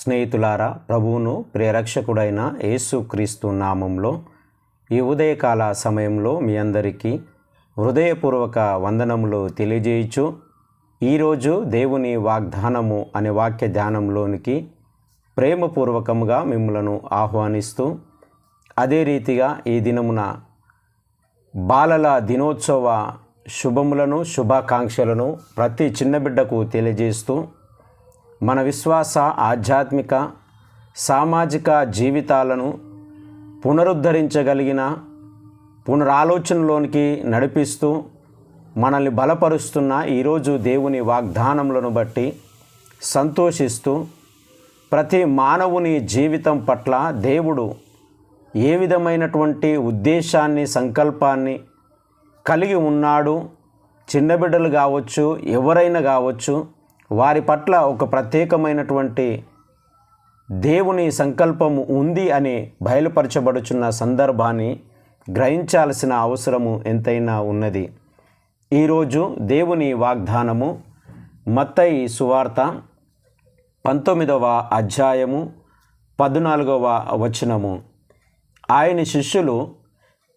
స్నేహితులారా ప్రభువును ప్రియరక్షకుడైన యేసుక్రీస్తు నామంలో ఈ ఉదయకాల సమయంలో మీ అందరికీ హృదయపూర్వక వందనములు తెలియజేయచ్చు ఈరోజు దేవుని వాగ్దానము అనే వాక్య ధ్యానంలోనికి ప్రేమపూర్వకంగా మిమ్మలను ఆహ్వానిస్తూ అదే రీతిగా ఈ దినమున బాలల దినోత్సవ శుభములను శుభాకాంక్షలను ప్రతి చిన్నబిడ్డకు తెలియజేస్తూ మన విశ్వాస ఆధ్యాత్మిక సామాజిక జీవితాలను పునరుద్ధరించగలిగిన పునరాలోచనలోనికి నడిపిస్తూ మనల్ని బలపరుస్తున్న ఈరోజు దేవుని వాగ్దానములను బట్టి సంతోషిస్తూ ప్రతి మానవుని జీవితం పట్ల దేవుడు ఏ విధమైనటువంటి ఉద్దేశాన్ని సంకల్పాన్ని కలిగి ఉన్నాడు చిన్న బిడ్డలు కావచ్చు ఎవరైనా కావచ్చు వారి పట్ల ఒక ప్రత్యేకమైనటువంటి దేవుని సంకల్పము ఉంది అని బయలుపరచబడుచున్న సందర్భాన్ని గ్రహించాల్సిన అవసరము ఎంతైనా ఉన్నది. ఈరోజు దేవుని వాగ్దానము మత్తయి సువార్త పంతొమ్మిదవ అధ్యాయము పద్నాలుగవ వచనము. ఆయన శిష్యులు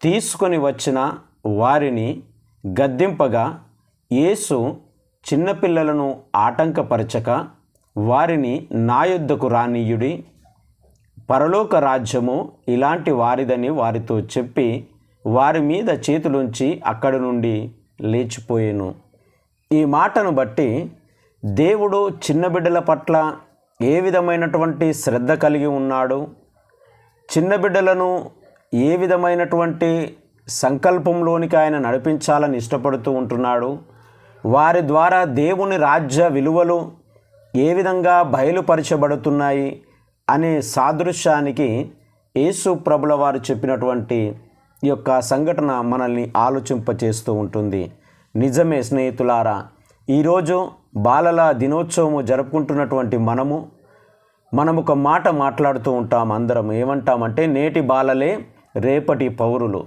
తీసుకొని వచ్చిన వారిని గద్దింపగా యేసు చిన్నపిల్లలను ఆటంకపరచక వారిని నా యొద్దకు రానీయుడి పరలోక రాజ్యము ఇలాంటి వారిదని వారితో చెప్పి వారి మీద చేతులుంచి అక్కడి నుండి లేచిపోయాను. ఈ మాటను బట్టి దేవుడు చిన్న బిడ్డల పట్ల ఏ విధమైనటువంటి శ్రద్ధ కలిగి ఉన్నాడు? చిన్న బిడ్డలను ఏ విధమైనటువంటి సంకల్పంలోనికి ఆయన నడిపించాలని ఇష్టపడుతూ ఉంటున్నాడు? వారి ద్వారా దేవుని రాజ్య విలువలు ఏ విధంగా బయలుపరచబడుతున్నాయి అనే సాదృశ్యానికి యేసు ప్రభుల వారు చెప్పినటువంటి ఈ యొక్క సంఘటన మనల్ని ఆలోచింపచేస్తూ ఉంటుంది. నిజమే స్నేహితులారా ఈరోజు బాలల దినోత్సవము జరుపుకుంటున్నటువంటి మనము మనం ఒక మాట మాట్లాడుతూ ఉంటాం అందరం. ఏమంటామంటే నేటి బాలలే రేపటి పౌరులు.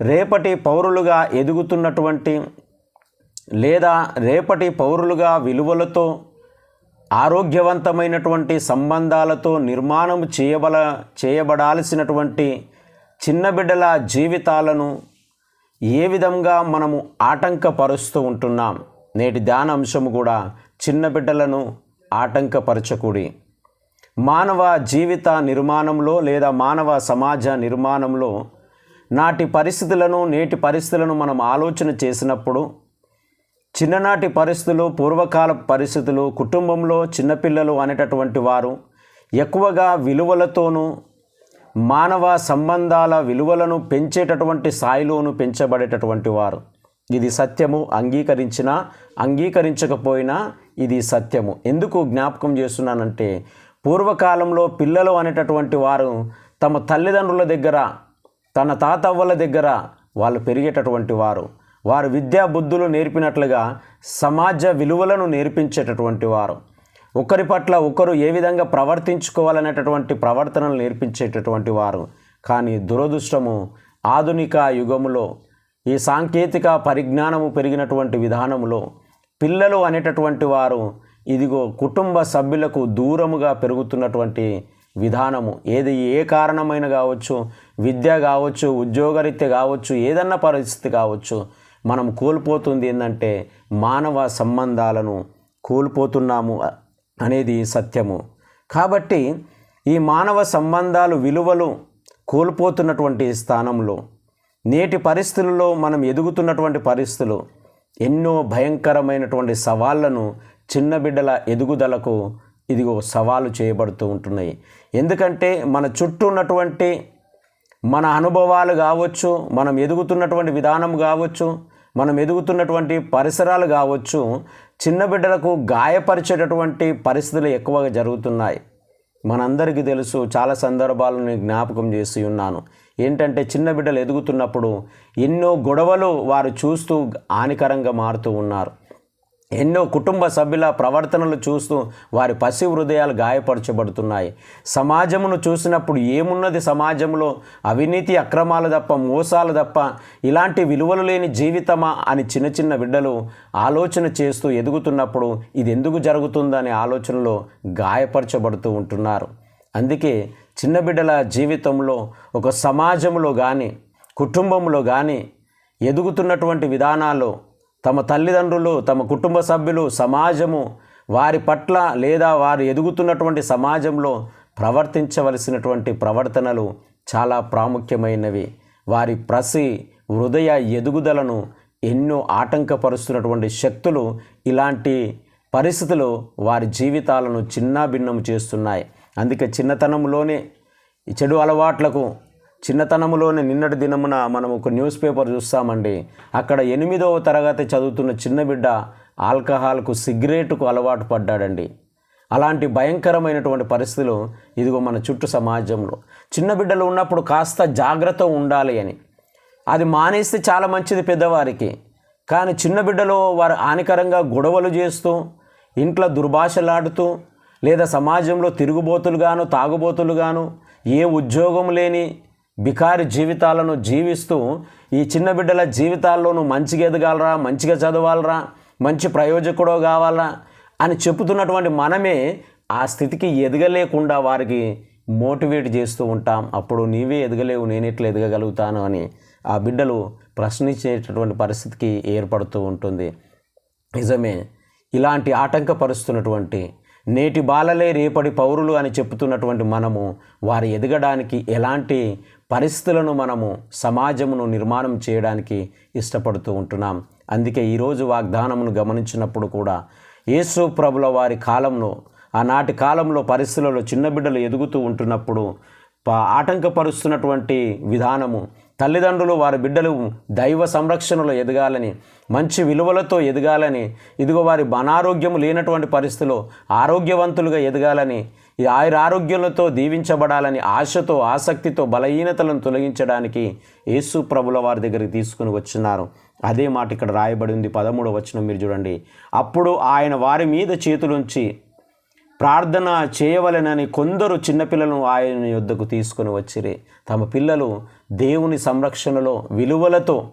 రేపటి పౌరులుగా ఎదుగుతున్నటువంటి లేదా రేపటి పౌరులుగా విలువలతో ఆరోగ్యవంతమైనటువంటి సంబంధాలతో నిర్మాణం చేయబల చేయబడాల్సినటువంటి చిన్న బిడ్డల జీవితాలను ఏ విధంగా మనము ఆటంకపరుస్తూ ఉంటున్నాం? నేటి ధ్యాన అంశము కూడా చిన్న బిడ్డలను ఆటంకపరచకూడి మానవ జీవిత నిర్మాణంలో లేదా మానవ సమాజ నిర్మాణంలో నాటి పరిస్థితులను నేటి పరిస్థితులను మనం ఆలోచన చేసినప్పుడు చిన్ననాటి పరిస్థితులు పూర్వకాల పరిస్థితులు కుటుంబంలో చిన్నపిల్లలు అనేటటువంటి వారు ఎక్కువగా విలువలతోనూ మానవ సంబంధాల విలువలను పెంచేటటువంటి స్థాయిలోను పెంచబడేటటువంటి వారు. ఇది సత్యము అంగీకరించినా అంగీకరించకపోయినా ఇది సత్యము. ఎందుకు జ్ఞాపకం చేస్తున్నానంటే పూర్వకాలంలో పిల్లలు అనేటటువంటి వారు తమ తల్లిదండ్రుల దగ్గర తన తాతవ్వల దగ్గర వాళ్ళు పెరిగేటటువంటి వారు. వారు విద్యా బుద్ధులు నేర్పినట్లుగా సమాజ విలువలను నేర్పించేటటువంటి వారు. ఒకరి పట్ల ఒకరు ఏ విధంగా ప్రవర్తించుకోవాలనేటటువంటి ప్రవర్తనలు నేర్పించేటటువంటి వారు. కానీ దురదృష్టము ఆధునిక యుగములో ఈ సాంకేతిక పరిజ్ఞానము పెరిగినటువంటి విధానములో పిల్లలు అనేటటువంటి వారు ఇదిగో కుటుంబ సభ్యులకు దూరముగా పెరుగుతున్నటువంటి విధానము. ఏది ఏ కారణమైన కావచ్చు విద్య కావచ్చు ఉద్యోగరీత్య కావచ్చు ఏదన్నా పరిస్థితి కావచ్చు మనం కోల్పోతుంది ఏంటంటే మానవ సంబంధాలను కోల్పోతున్నాము అనేది సత్యము. కాబట్టి ఈ మానవ సంబంధాలు విలువలు కోల్పోతున్నటువంటి స్థానంలో నేటి పరిస్థితుల్లో మనం ఎదుగుతున్నటువంటి పరిస్థితులు ఎన్నో భయంకరమైనటువంటి సవాళ్ళను చిన్న బిడ్డల ఎదుగుదలకు ఇదిగో సవాలు చేయబడుతూ ఉంటున్నాయి. ఎందుకంటే మన చుట్టూ ఉన్నటువంటి మన అనుభవాలు కావచ్చు మనం ఎదుగుతున్నటువంటి విధానం కావచ్చు మనం ఎదుగుతున్నటువంటి పరిసరాలు కావచ్చు చిన్న బిడ్డలకు గాయపరిచేటటువంటి పరిస్థితులు ఎక్కువగా జరుగుతున్నాయి. మనందరికీ తెలుసు చాలా సందర్భాలను నేను జ్ఞాపకం చేసి ఉన్నాను. ఏంటంటే చిన్న బిడ్డలు ఎదుగుతున్నప్పుడు ఎన్నో గొడవలు వారు చూస్తూ హానికరంగా మారుతూ ఉన్నారు. ఎన్నో కుటుంబ సభ్యుల ప్రవర్తనలు చూస్తూ వారి పసి హృదయాలు గాయపరచబడుతున్నాయి. సమాజమును చూసినప్పుడు ఏమున్నది సమాజంలో? అవినీతి అక్రమాలు తప్ప మోసాలు తప్ప ఇలాంటి విలువలు లేని జీవితమా? అని చిన్న చిన్న బిడ్డలు ఆలోచన చేస్తూ ఎదుగుతున్నప్పుడు ఇది ఎందుకు జరుగుతుందనే ఆలోచనలో గాయపరచబడుతూ ఉంటున్నారు. అందుకే చిన్న బిడ్డల జీవితంలో ఒక సమాజంలో కానీ కుటుంబంలో కానీ ఎదుగుతున్నటువంటి విధానాలు తమ తల్లిదండ్రులు తమ కుటుంబ సభ్యులు సమాజము వారి పట్ల లేదా వారు ఎదుగుతున్నటువంటి సమాజంలో ప్రవర్తించవలసినటువంటి ప్రవర్తనలు చాలా ప్రాముఖ్యమైనవి. వారి ప్రసి హృదయ ఎదుగుదలను ఎన్నో ఆటంకపరుస్తున్నటువంటి శక్తులు ఇలాంటి పరిస్థితులు వారి జీవితాలను చిన్నాభిన్నం చేస్తున్నాయి. అందుకే చిన్నతనంలోనే చెడు అలవాట్లకు చిన్నతనంలోనే నిన్నటి దినమున మనం ఒక న్యూస్ పేపర్ చూస్తామండి. అక్కడ ఎనిమిదవ తరగతి చదువుతున్న చిన్న బిడ్డ ఆల్కహాల్కు సిగరెట్కు అలవాటు పడ్డాడండి. అలాంటి భయంకరమైనటువంటి పరిస్థితులు ఇదిగో మన చుట్టూ సమాజంలో. చిన్న బిడ్డలు ఉన్నప్పుడు కాస్త జాగ్రత్త ఉండాలి అని. అది మానేస్తే చాలా మంచిది పెద్దవారికి. కానీ చిన్న బిడ్డలో వారు హానికరంగా గొడవలు చేస్తూ ఇంట్లో దుర్భాషలాడుతూ లేదా సమాజంలో తిరుగుబోతులుగాను తాగుబోతులుగాను ఏ ఉద్యోగం లేని బికారి జీవితాలను జీవిస్తూ ఈ చిన్న బిడ్డల జీవితాల్లోనూ మంచిగా ఎదగాలరా మంచిగా చదవాలరా మంచి ప్రయోజకుడో కావాలా అని చెబుతున్నటువంటి మనమే ఆ స్థితికి ఎదగలేకుండా వారికి మోటివేట్ చేస్తూ ఉంటాం. అప్పుడు నీవే ఎదగలేవు నేను ఎట్లా ఎదగగలుగుతాను అని ఆ బిడ్డలు ప్రశ్నించేటటువంటి పరిస్థితికి ఏర్పడుతూ ఉంటుంది. నిజమే ఇలాంటి ఆటంకపరుస్తున్నటువంటి నేటి బాలలే రేపటి పౌరులు అని చెప్తున్నటువంటి మనము వారి ఎదగడానికి ఎలాంటి పరిస్థితులను మనము సమాజమును నిర్మాణం చేయడానికి ఇష్టపడుతూ ఉంటున్నాం. అందుకే ఈరోజు వాగ్దానమును గమనించినప్పుడు కూడా యేసు ప్రభుల వారి కాలంలో ఆనాటి కాలంలో పరిస్థితులలో చిన్న బిడ్డలు ఎదుగుతూ ఉంటున్నప్పుడు ఆటంకపరుస్తున్నటువంటి విధానము తల్లిదండ్రులు వారి బిడ్డలు దైవ సంరక్షణలో ఎదగాలని మంచి విలువలతో ఎదగాలని ఇదిగో వారి అనారోగ్యం లేనటువంటి పరిస్థితిలో ఆరోగ్యవంతులుగా ఎదగాలని ఈ ఆయుర ఆరోగ్యాలతో దీవించబడాలని ఆశతో ఆసక్తితో బలహీనతలను తొలగించడానికి యేసు ప్రభుల వారి దగ్గరికి తీసుకుని వచ్చినారు. అదే మాట ఇక్కడ రాయబడి ఉంది. పదమూడవ వచనం మీరు చూడండి. అప్పుడు ఆయన వారి మీద చేతులుంచి ప్రార్థన చేయవలెనని కొందరు చిన్నపిల్లలను ఆయన యొద్దకు తీసుకొని వచ్చిరి. తమ పిల్లలు దేవుని సంరక్షణలో విలువలతో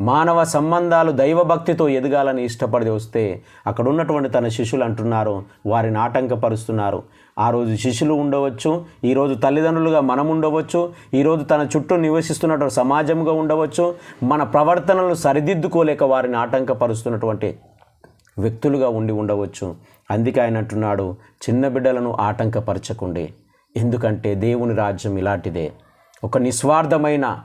మానవ సంబంధాలు దైవభక్తితో ఎదగాలని ఇష్టపడి వస్తే అక్కడ ఉన్నటువంటి తన శిష్యులు అంటున్నారు వారిని ఆటంకపరుస్తున్నారు. ఆ రోజు శిష్యులు ఉండవచ్చు ఈరోజు తల్లిదండ్రులుగా మనం ఉండవచ్చు ఈరోజు తన చుట్టూ నివసిస్తున్నటువంటి సమాజంగా ఉండవచ్చు మన ప్రవర్తనలు సరిదిద్దుకోలేక వారిని ఆటంకపరుస్తున్నటువంటి వ్యక్తులుగా ఉండి ఉండవచ్చు. అందుకే ఆయన అంటున్నాడు చిన్న బిడ్డలను ఆటంకపరచకుండి. ఎందుకంటే దేవుని రాజ్యం ఇలాంటిదే. ఒక నిస్వార్థమైన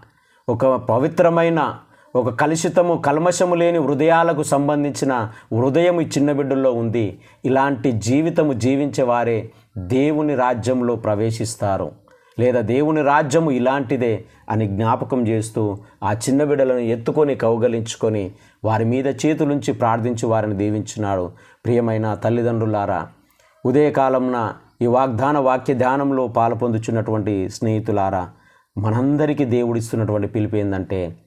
ఒక పవిత్రమైన ఒక కలుషితము కల్మషము లేని హృదయాలకు సంబంధించిన హృదయం ఈ చిన్న బిడ్డల్లో ఉంది. ఇలాంటి జీవితము జీవించే వారే దేవుని రాజ్యంలో ప్రవేశిస్తారు. లేదా దేవుని రాజ్యము ఇలాంటిదే అని జ్ఞాపకం చేస్తూ ఆ చిన్న బిడ్డలను ఎత్తుకొని కౌగలించుకొని వారి మీద చేతులుంచి ప్రార్థించి వారిని దీవించినాడు. ప్రియమైన తల్లిదండ్రులారా ఉదయకాలంన ఈ వాగ్దాన వాక్య ధ్యానంలో పాల్పొందుచున్నటువంటి స్నేహితులారా మనందరికీ దేవుడిస్తున్నటువంటి పిలుపు ఏంటంటే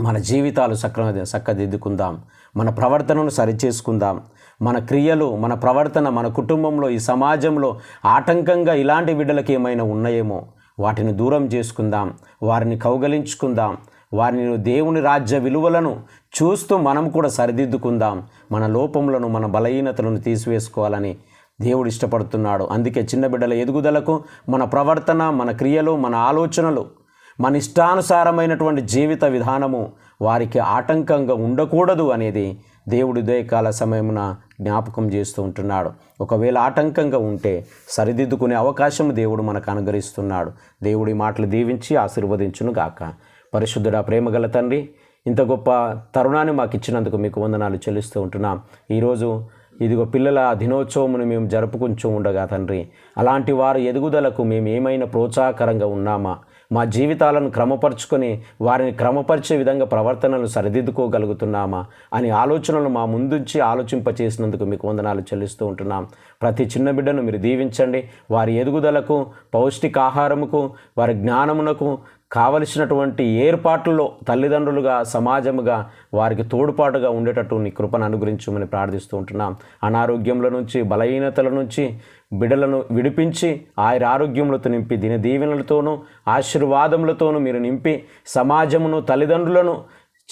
మన జీవితాలు సక్రమ చక్కదిద్దుకుందాం మన ప్రవర్తనను సరిచేసుకుందాం. మన క్రియలు మన ప్రవర్తన మన కుటుంబంలో ఈ సమాజంలో ఆటంకంగా ఇలాంటి బిడ్డలకి ఏమైనా ఉన్నాయేమో వాటిని దూరం చేసుకుందాం. వారిని కౌగలించుకుందాం. వారిని దేవుని రాజ్య విలువలను చూస్తూ మనం కూడా సరిదిద్దుకుందాం. మన లోపములను మన బలహీనతలను తీసివేసుకోవాలని దేవుడు ఇష్టపడుతున్నాడు. అందుకే చిన్న బిడ్డల ఎదుగుదలకు మన ప్రవర్తన మన క్రియలు మన ఆలోచనలు మన ఇష్టానుసారమైనటువంటి జీవిత విధానము వారికి ఆటంకంగా ఉండకూడదు అనేది దేవుడి ఉదయకాల సమయమున జ్ఞాపకం చేస్తూ ఉంటున్నాడు. ఒకవేళ ఆటంకంగా ఉంటే సరిదిద్దుకునే అవకాశం దేవుడు మనకు అనుగ్రహిస్తున్నాడు. దేవుడి మాటలు దీవించి ఆశీర్వదించును గాక. పరిశుద్ధుడా ప్రేమగల తండ్రి ఇంత గొప్ప తరుణాన్ని మాకు ఇచ్చినందుకు మీకు వందనాలు చెల్లిస్తూ ఉంటున్నాం. ఈరోజు ఇదిగో పిల్లల దినోత్సవమును మేము జరుపుకుంటూ ఉండగా తండ్రి అలాంటి వారి ఎదుగుదలకు మేము ఏమైనా ప్రోత్సాహకరంగా ఉన్నామా? మా జీవితాలను క్రమపరుచుకొని వారిని క్రమపరిచే విధంగా ప్రవర్తనలు సరిదిద్దుకోగలుగుతున్నామా అని ఆలోచనలు మా ముందుంచి ఆలోచింపచేసినందుకు మీకు వందనాలు చెల్లిస్తూ ఉంటున్నాం. ప్రతి చిన్న బిడ్డను మీరు దీవించండి. వారి ఎదుగుదలకు పౌష్టికాహారముకు వారి జ్ఞానమునకు కావలసినటువంటి ఏర్పాట్లలో తల్లిదండ్రులుగా సమాజముగా వారికి తోడ్పాటుగా ఉండేటట్టు నీ కృపను అనుగ్రహించమని ప్రార్థిస్తూ ఉంటున్నాం. అనారోగ్యముల నుంచి బలహీనతల నుంచి బిడలను విడిపించి ఆయన ఆరోగ్యములతో నింపి దిన దీవెనలతోనూ ఆశీర్వాదములతోనూ మీరు నింపి సమాజమును తల్లిదండ్రులను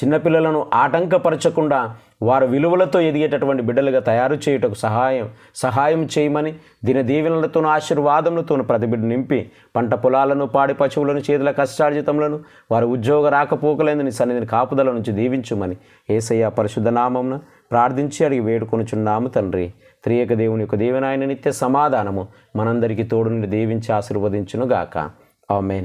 చిన్నపిల్లలను ఆటంకపరచకుండా వారు విలువలతో ఎదిగేటటువంటి బిడ్డలుగా తయారు చేయుటకు సహాయం సహాయం చేయమని దిన దీవెనలతోనూ ఆశీర్వాదములతోనూ ప్రతి బిడ్డ నింపి పంట పొలాలను పాడి పశువులను చేతుల కష్టార్జితములను వారి ఉద్యోగ రాకపోకలేని సన్నిధిని కాపుదల నుంచి దీవించుమని ఏసయ్య పరిశుద్ధ ప్రార్థించి అడిగి వేడుకొనుచున్నాము తండ్రి. త్రియక దేవుని యొక్క దేవనాయన నిత్య సమాధానము మనందరికీ తోడుని దీవించి ఆశీర్వదించునుగాక. ఆమెన్.